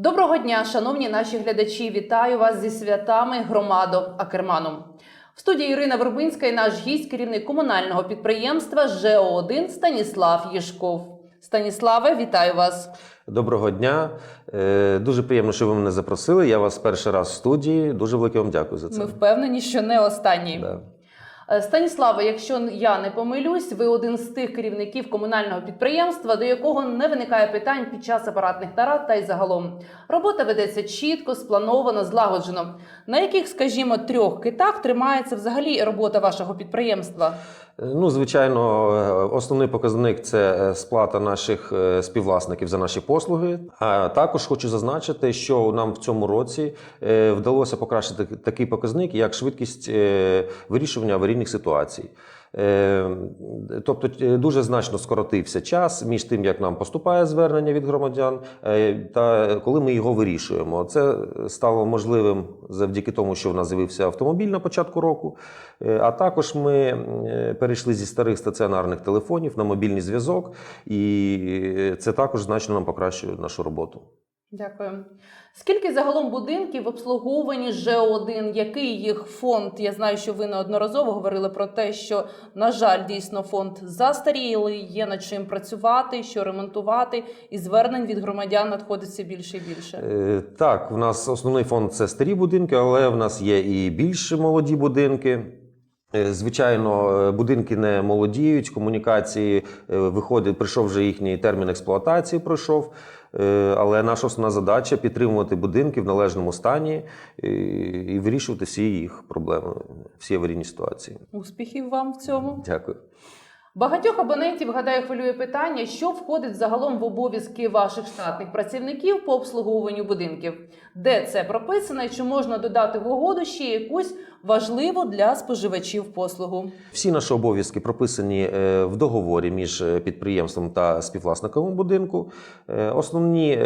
Доброго дня, шановні наші глядачі. Вітаю вас зі святами громадо Акерманом. В студії Ірина Вербинська і наш гість, керівник комунального підприємства ЖО1 Станіслав Єшков. Станіславе, вітаю вас. Доброго дня. Е, Дуже приємно, що ви мене запросили. Я вас перший раз в студії. Дуже велике вам дякую за це. Ми впевнені, що не останній. Да. Е, Станіславе, якщо я не помилюсь, ви один з тих керівників комунального підприємства, до якого не виникає питань під час апаратних нарад та й загалом. Робота ведеться чітко, сплановано, злагоджено. На яких, скажімо, трьох китах тримається взагалі робота вашого підприємства? Е, Ну, звичайно, е, основний показник це е, сплата наших співвласників за наші послуги. А також хочу зазначити, що нам в цьому році вдалося покращити такий показник, як швидкість вирішування аварійних ситуацій. Е, Тобто е, дуже значно скоротився час між тим, як нам поступає звернення від громадян, е, та коли ми його вирішуємо. Це стало можливим завдяки тому, що в нас з'явився автомобіль на початку року. Е, А також ми перейшли зі старих стаціонарних телефонів на мобільний зв'язок, і це також значно нам покращує нашу роботу. Дякую. Скільки загалом будинків обслуговані ЖО1? Який їх фонд? Я знаю, що ви неодноразово говорили про те, що, на жаль, дійсно фонд застарілий, є над чим працювати, що ремонтувати, і звернень від громадян надходить все більше і більше. Е, Так, в нас основний фонд це старі будинки, але в нас є і більш молоді будинки. Е, Звичайно, е, будинки не молодіють, комунікації е, виходить, прийшов вже їхній термін експлуатації. Пройшов, але наша основна задача підтримувати будинки в належному стані і вирішувати всі їх проблеми, всі аварійні ситуації. Успіхів вам в цьому. Дякую. Багатьох абонентів, гадаю, хвилює питання, що входить загалом в обов'язки ваших штатних працівників по обслуговуванню будинків, де це прописано, і чи можна додати в угоду ще якусь важливу для споживачів послугу. Всі наші обов'язки прописані е, в договорі між е, підприємством та співвласником будинку. Е, Основні,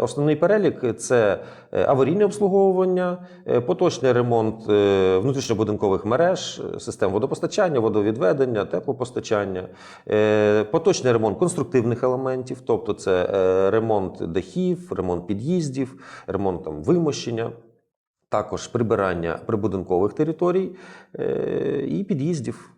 основний перелік це аварійне обслуговування, поточний ремонт внутрішньобудинкових мереж, систем водопостачання, водовідведення, теплопостачання, поточний ремонт конструктивних елементів, тобто це ремонт дахів, ремонт під'їздів, ремонт там, вимощення. Також прибирання прибудинкових територій е, і під'їздів.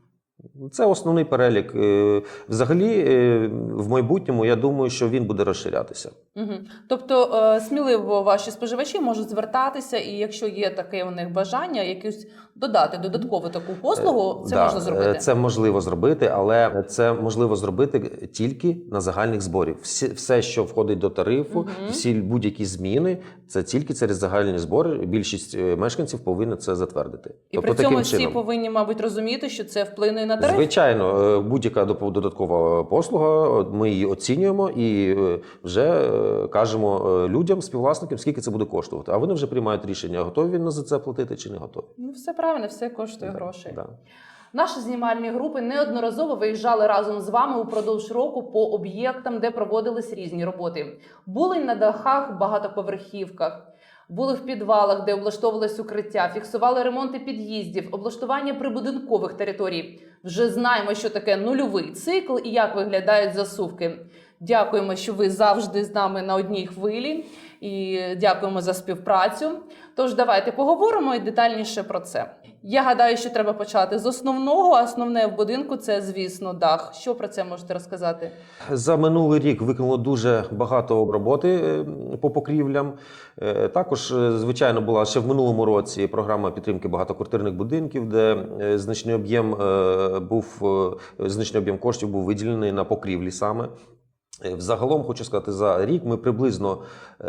Це основний перелік. Е, Взагалі, е, в майбутньому я думаю, що він буде розширятися. Угу. Тобто сміливо ваші споживачі можуть звертатися, і якщо є таке у них бажання, якусь додати додаткову таку послугу, це Да, можна зробити. е, Це можливо зробити, але це можливо зробити тільки на загальних зборів. Всі, все, що входить до тарифу, Мгм. всі будь-які зміни, це тільки через загальні збори. Більшість е, мешканців повинні це затвердити. І тобто при цьому таким всі чином. повинні, мабуть, розуміти, що це вплине на тариф. Звичайно, е, будь-яка додаткова послуга, ми її оцінюємо і е, вже е, кажемо е, людям, співвласникам, скільки це буде коштувати. А вони вже приймають рішення, готові він за це платити чи не готові. Ну, все правильно, все коштує грошей. Да. Наші знімальні групи неодноразово виїжджали разом з вами упродовж року по об'єктам, де проводились різні роботи. Були на дахах, багатоповерхівках, були в підвалах, де облаштовувалось укриття, фіксували ремонти під'їздів, облаштування прибудинкових територій. Вже знаємо, що таке нульовий цикл і як виглядають засувки. Дякуємо, що ви завжди з нами на одній хвилі, і дякуємо за співпрацю. Тож давайте поговоримо і детальніше про це. Я гадаю, що треба почати з основного. Основне в будинку це, звісно, дах. Що про це можете розказати? За минулий рік виконало дуже багато роботи е, по покрівлям. Е, Також, е, звичайно, була ще в минулому році програма підтримки багатоквартирних будинків, де е, значний об'єм був значний об'єм коштів був виділений на покрівлі саме. Е, Взагалом хочу сказати, за рік ми приблизно е,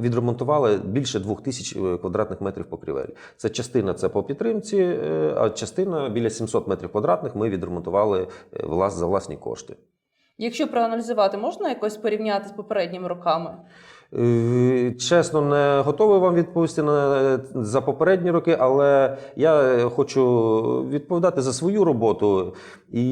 відремонтували більше двох тисяч е, квадратних метрів покрівель. Це частина це по підтримці, а частина біля 700 метрів квадратних ми відремонтували за власні кошти. Якщо проаналізувати, можна якось порівняти з попередніми роками? Е, Чесно, не готовий вам відповісти на за попередні роки, але я хочу відповідати за свою роботу, і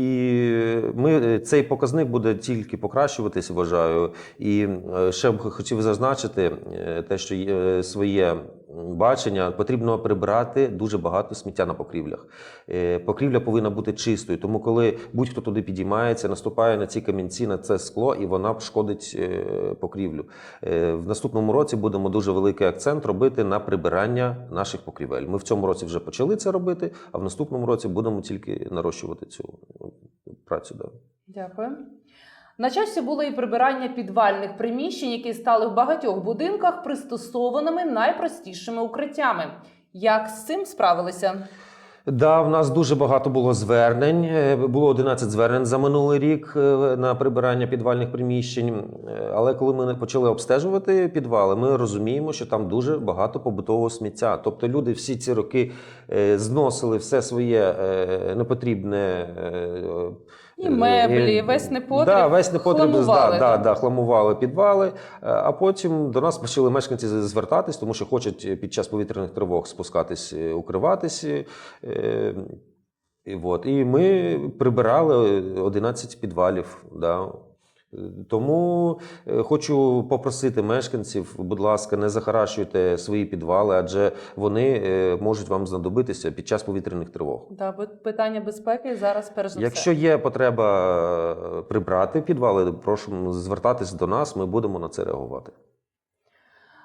ми цей показник буде тільки покращуватись, вважаю. І е, ще б хотів зазначити е, те, що своє бачення, потрібно прибирати дуже багато сміття на покрівлях. Е, Покрівля повинна бути чистою, тому коли будь-хто туди підіймається, наступає на ці камінці, на це скло, і вона шкодить е, покрівлю. Е, В наступному році будемо дуже великий акцент робити на прибирання наших покрівель. Ми в цьому році вже почали це робити, а в наступному році будемо тільки нарощувати цю працю. Дякую. На часі було і прибирання підвальних приміщень, які стали в багатьох будинках пристосованими найпростішими укриттями. Як з цим справилися? Да, в нас дуже багато було звернень. Е, Було 11 звернень за минулий рік е, на прибирання підвальних приміщень. Е, Але коли ми почали обстежувати підвали, ми розуміємо, що там дуже багато побутового сміття. Тобто люди всі ці роки зносили все своє непотрібне. Е, І меблі, і, весь непотріб Да, весь непотріб хламували, да, да, да, хламували підвали. Е, А потім до нас почали мешканці звертатись, тому що хочуть під час повітряних тривог спускатись, е, укриватись. е, І, от. і ми прибирали 11 підвалів. Да. Тому е, хочу попросити мешканців, будь ласка, не захаращуйте свої підвали, адже вони е, можуть вам знадобитися під час повітряних тривог. Да, питання безпеки зараз перш за Якщо все. є потреба е, прибрати підвали, прошу звертатись до нас, ми будемо на це реагувати.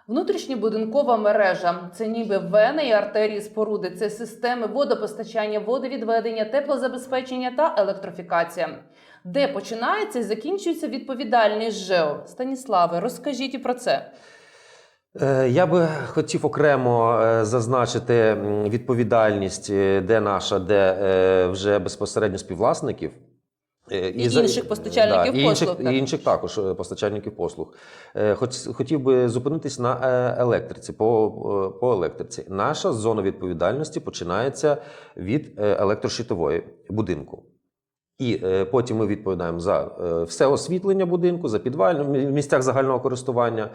Внутрішньобудинкова мережа це ніби вени і артерії споруди, це системи водопостачання, водовідведення, теплозабезпечення та електрофікація. Де починається і закінчується відповідальність ЖЕО? Станіславе, розкажіть і про це. Е, Я би хотів окремо е, зазначити відповідальність, е, де наша, де вже безпосередньо співвласників. І за- інших постачальників і інших, послуг, так. І інших також постачальників послуг. Хоч, хотів би зупинитись на електриці, по, по електриці. Наша зона відповідальності починається від електрощитової будинку. І е, потім ми відповідаємо за е, все освітлення будинку, за підваль в місцях загального користування.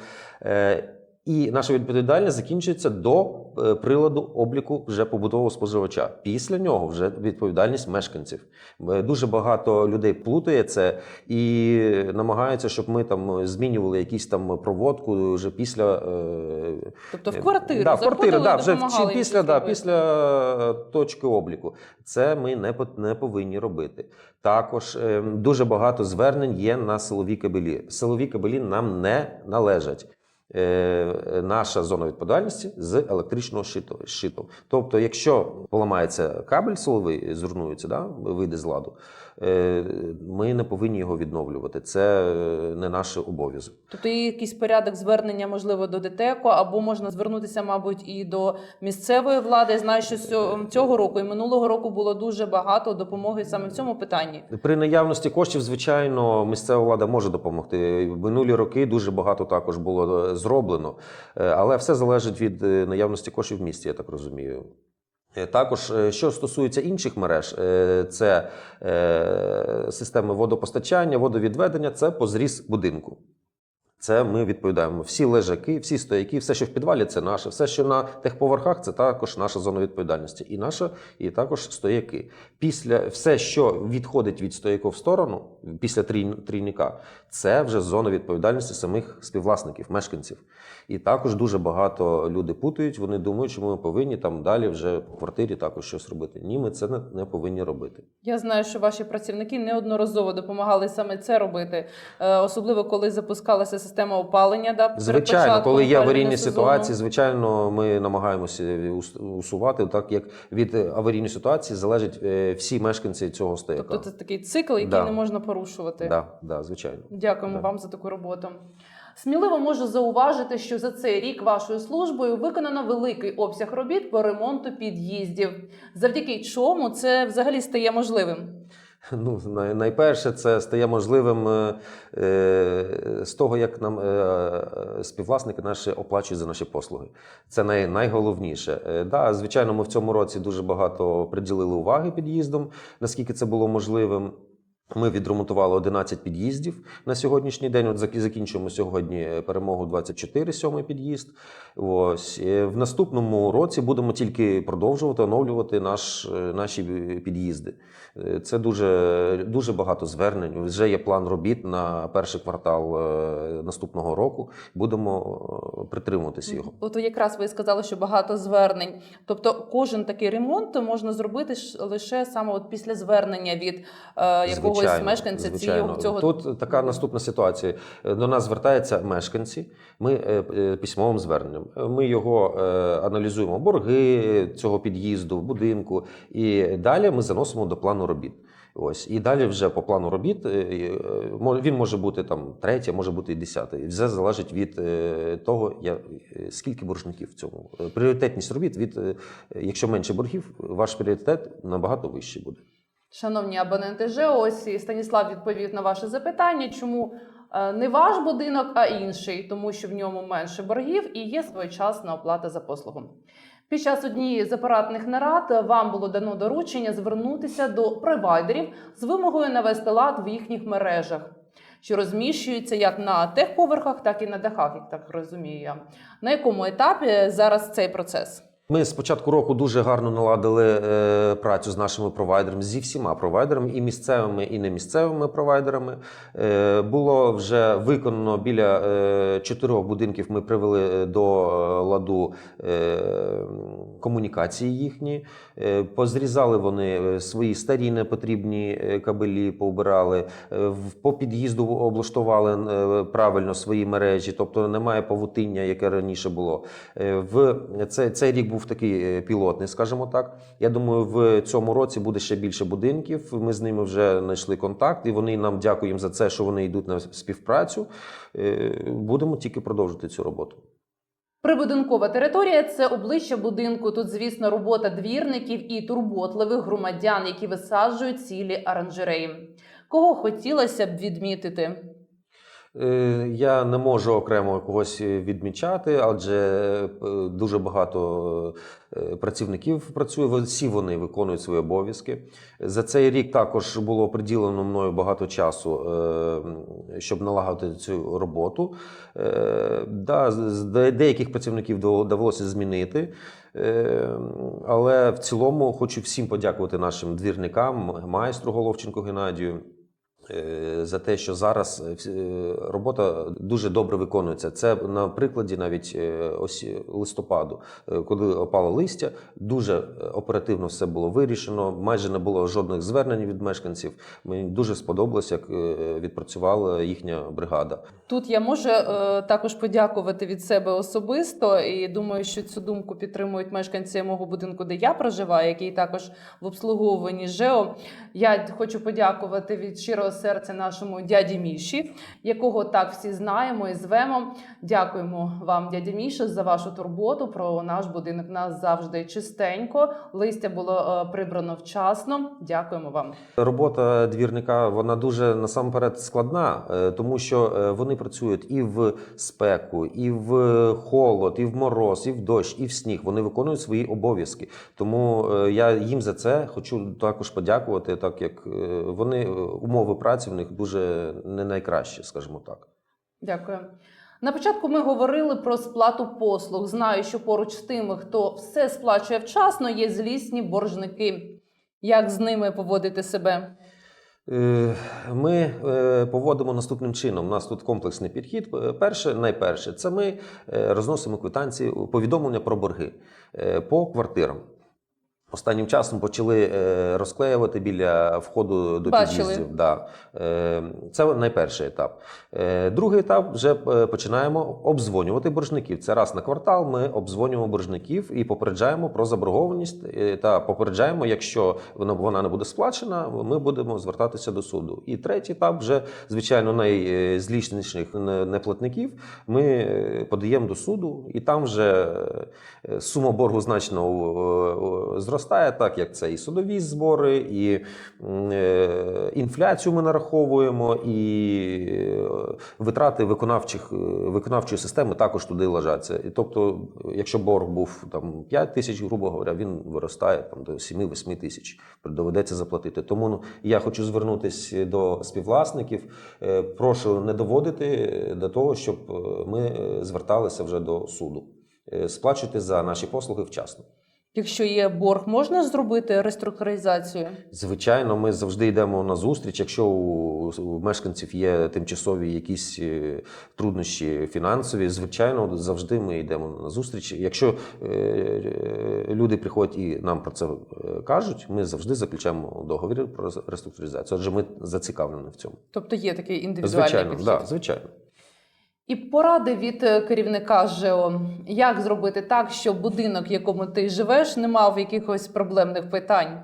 І наша відповідальність закінчується до е, приладу обліку вже побутового споживача. Після нього вже відповідальність мешканців. Е, Дуже багато людей плутає це і намагаються, щоб ми там змінювали якісь там проводку вже після. е, Тобто в квартиру Да, в квартиру, да, вже чи після, да, після точки обліку. Це ми не, не повинні робити. Також е, дуже багато звернень є на силові кабелі. Силові кабелі нам не належать. Е, Наша зона відповідальності з електричного щиту. Тобто, якщо поламається кабель силовий, зруйнується, да, вийде з ладу, ми не повинні його відновлювати. Це е, не наш обов'язок. Тобто є якийсь порядок звернення, можливо, до ДТЕКу, або можна звернутися, мабуть, і до місцевої влади. Я знаю, що цього року і минулого року було дуже багато допомоги саме в цьому питанні. При наявності коштів, звичайно, місцева влада може допомогти. В минулі роки дуже багато також було е, зроблено, Е, але все залежить від е, наявності коштів в місті, я так розумію. Е, Також, е, що стосується інших мереж, е, це системи водопостачання, водовідведення, це по зріз будинку. Це ми відповідаємо. Всі лежаки, всі стояки, все, що в підвалі, це наше. Все, що на техповерхах, це також наша зона відповідальності. І наша, і також стояки. Після все, що відходить від стояку в сторону, після трійника, це вже зона відповідальності самих співвласників, мешканців. І також дуже багато люди путають. Вони думають, що ми повинні там далі вже в квартирі також щось робити. Ні, ми це не, не повинні робити. Я знаю, що ваші працівники неодноразово допомагали саме це робити, Е, особливо коли запускалася система опалення. Да, Звичайно, коли є аварійні сезону. ситуації, звичайно, ми намагаємося усувати, так як від е, аварійної ситуації залежать е, всі мешканці цього стояка. Тобто це такий цикл, який Да. не можна порушувати. да, да, звичайно. Дякуємо Да. вам за таку роботу. Сміливо можу зауважити, що за цей рік вашою службою виконано великий обсяг робіт по ремонту під'їздів, завдяки чому це взагалі стає можливим. Ну, найперше, це стає можливим е, е, з того, як нам е, співвласники наші оплачують за наші послуги. Це най, найголовніше. Да, звичайно, ми в цьому році дуже багато приділили уваги під'їздом, наскільки це було можливим. Ми відремонтували 11 під'їздів на сьогоднішній день. От зак- закінчуємо сьогодні е, перемогу 24, сьомий під'їзд. Ось Е, в наступному році будемо тільки продовжувати оновлювати наш, е, наші під'їзди. Це дуже, дуже багато звернень. Вже є план робіт на перший квартал наступного року. Будемо притримуватися його. От якраз ви сказали, що багато звернень. Тобто, кожен такий ремонт можна зробити лише саме от після звернення від е, якогось мешканця звичайно. цього Тут така наступна ситуація. До нас звертаються мешканці. Ми е, е, письмовим зверненням. Ми його е, аналізуємо борги цього під'їзду, будинку, і далі ми заносимо до плану робіт. Ось і далі вже по плану робіт він може бути там третє, може бути і десяте. І все залежить від того, я, скільки боржників в цьому. Пріоритетність робіт від якщо менше боргів, ваш пріоритет набагато вищий буде. Шановні абоненти ЖЕО, Станіслав відповів на ваше запитання, чому е, не ваш будинок, а інший, тому що в ньому менше боргів і є своєчасна оплата за послугу. Під час однієї з апаратних нарад вам було дано доручення звернутися до провайдерів з вимогою навести лад в їхніх мережах, що розміщуються як на техповерхах, так і на дахах, як так розумію я. На якому етапі зараз цей процес? Ми з початку року дуже гарно наладили е, працю з нашими провайдерами, зі всіма провайдерами, і місцевими, і немісцевими провайдерами. Е, було вже виконано біля е, чотирьох будинків. Ми привели е, до е, ладу е, комунікації їхні. Е, позрізали вони е, свої старі непотрібні кабелі, поубирали. Е, по під'їзду облаштували е, правильно свої мережі, тобто немає павутиння, яке раніше було. Е, В цей, цей рік був такий е, пілотний, скажімо так. Я думаю, в цьому році буде ще більше будинків. Ми з ними вже знайшли контакт, і вони нам дякуємо за це, що вони йдуть на співпрацю. Е, Будемо тільки продовжити цю роботу. Прибудинкова територія це обличчя будинку. Тут, звісно, робота двірників і турботливих громадян, які висаджують цілі оранжереї. Кого хотілося б відмітити? Е, Я не можу окремо когось відмічати, адже е, дуже багато е, працівників працює. Всі вони виконують свої обов'язки. За цей рік також було приділено мною багато часу, е, щоб налагодити цю роботу. Е, Да, деяких працівників довелося змінити. Е, Але в цілому хочу всім подякувати нашим двірникам, майстру Головченку Геннадію. Е, За те, що зараз е, е, робота дуже добре виконується. Це на прикладі навіть ось листопаду, коли опало листя, дуже оперативно все було вирішено. Майже не було жодних звернень від мешканців. Мені дуже сподобалось, як відпрацювала їхня бригада. Тут я можу також подякувати від себе особисто, і думаю, що цю думку підтримують мешканці мого будинку, де я проживаю, який також в обслуговуванні ЖЕО. Я хочу подякувати від щирого серця нашому дяді Міші, якого так всі знаємо і звемо. Дякуємо вам, дядя Міша, за вашу турботу про наш будинок. Нас завжди чистенько, листя було е, прибрано вчасно. Дякуємо вам. Робота двірника вона дуже насамперед складна, е, тому що е, вони працюють і в спеку, і в холод, і в мороз, і в дощ, і в сніг. Вони виконують свої обов'язки. Тому я їм за це хочу також подякувати, так як вони умови праці в них дуже не найкращі, скажімо так. Дякую. На початку ми говорили про сплату послуг. Знаю, що поруч з тими, хто все сплачує вчасно, є злісні боржники. Як з ними поводити себе? Е, Ми е, поводимо наступним чином. У нас тут комплексний підхід. Е, Перше, найперше, це ми розносимо квитанції, повідомлення про борги по квартирам. Останнім часом почали е, розклеювати біля входу до Бачили. під'їздів. Да. Е, Це найперший етап. Е, Другий етап вже починаємо обдзвонювати боржників. Це раз на квартал. Ми обдзвонюємо боржників і попереджаємо про заборгованість та попереджаємо, якщо вона, не буде сплачена, ми будемо звертатися до суду. І третій етап вже звичайно найзлічніших неплатників. Ми подаємо до суду, і там вже сума боргу значно е, зростає. так як це і судові збори, і е, інфляцію ми нараховуємо, і е, витрати виконавчих, е, виконавчої системи також туди ложаться. І тобто, якщо борг був там 5 тисяч, грубо говоря, він виростає там до 7-8 тисяч. Доведеться заплатити. Тому ну, я хочу звернутися до співвласників. Прошу не доводити до того, щоб ми зверталися вже до суду. Сплачуйте за наші послуги вчасно. Якщо є борг, можна зробити реструктуризацію? Звичайно, ми завжди йдемо на зустріч. Якщо у, мешканців є тимчасові якісь е, труднощі фінансові, звичайно, завжди ми йдемо на зустріч. Якщо е, е, люди приходять і нам про це кажуть, ми завжди заключаємо договір про реструктуризацію. Адже ми зацікавлені в цьому. Тобто є такий індивідуальний Звичайно, підхід. да, звичайно. І поради від е, керівника ЖЕО, як зробити так, щоб будинок, в якому ти живеш, не мав якихось проблемних питань.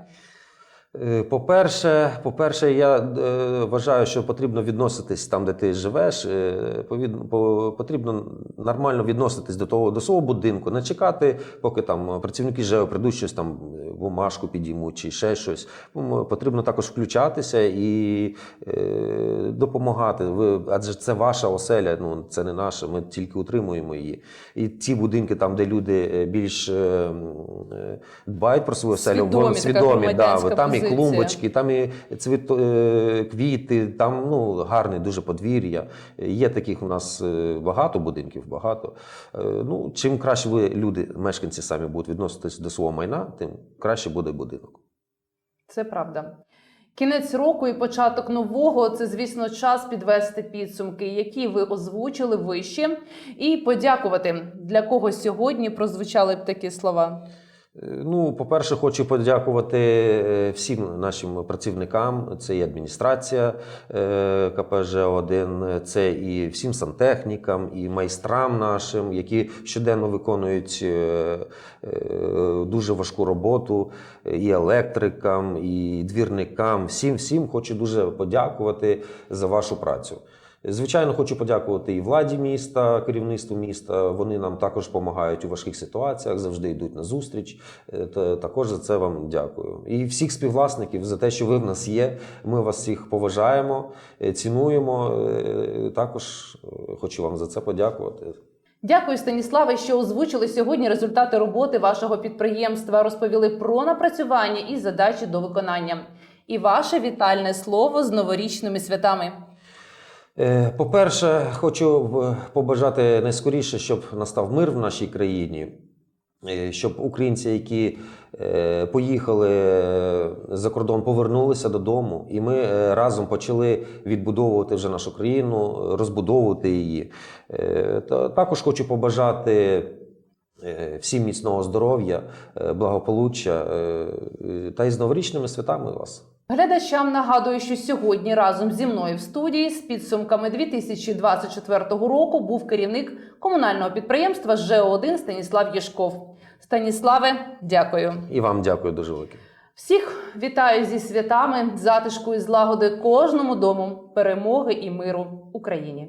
Е, По-перше, по-перше, я е, вважаю, що потрібно відноситись там, де ти живеш. е, Потрібно нормально відноситись до того до свого будинку, не чекати, поки там працівники ЖЕО прийдуть щось там бумажку підіймуть чи ще щось. Потрібно також включатися і допомагати. Адже це ваша оселя, ну це не наша. Ми тільки утримуємо її. І ті будинки, там, де люди більш дбають про свою оселю, Свідомі, вони свідомі, да, там і клумбочки, там і цвіто, е, квіти, там ну, гарне дуже подвір'я. Є таких у нас е, багато будинків, багато. Е, Ну, чим краще ви, люди, мешканці самі будуть відноситись до свого майна, тим краще буде будинок. Це правда. Кінець року і початок нового це, звісно, час підвести підсумки, які ви озвучили вище, і подякувати для кого сьогодні прозвучали б такі слова. Е, Ну, по-перше, хочу подякувати е, всім нашим працівникам. Це і адміністрація е, КПЖ-1, це і всім сантехнікам, і майстрам нашим, які щоденно виконують дуже важку роботу, і електрикам, і двірникам. Всім, всім хочу дуже подякувати за вашу працю. Звичайно, хочу подякувати і владі міста, керівництву міста. Вони нам також допомагають у важких ситуаціях, завжди йдуть на зустріч. Е, Також за це вам дякую. І всіх співвласників за те, що ви в нас є. Ми вас всіх поважаємо, е, цінуємо. Е, Також хочу вам за це подякувати. Дякую, Станіславе, що озвучили сьогодні результати роботи вашого підприємства, розповіли про напрацювання і задачі до виконання. І ваше вітальне слово з новорічними святами. Е, По-перше, хочу побажати найскоріше, щоб настав мир в нашій країні, е, щоб українці, які е, поїхали за кордон, повернулися додому, і ми разом почали відбудовувати вже нашу країну, розбудовувати її. Також хочу побажати. Всім міцного здоров'я, благополуччя та й з новорічними святами вас. Глядачам нагадую, що сьогодні разом зі мною в студії з підсумками 2024 року був керівник комунального підприємства ЖЕО-1 Станіслав Єшков. Станіславе, дякую. І вам дякую дуже велике. Всіх вітаю зі святами, затишку і злагоди кожному дому, перемоги і миру Україні.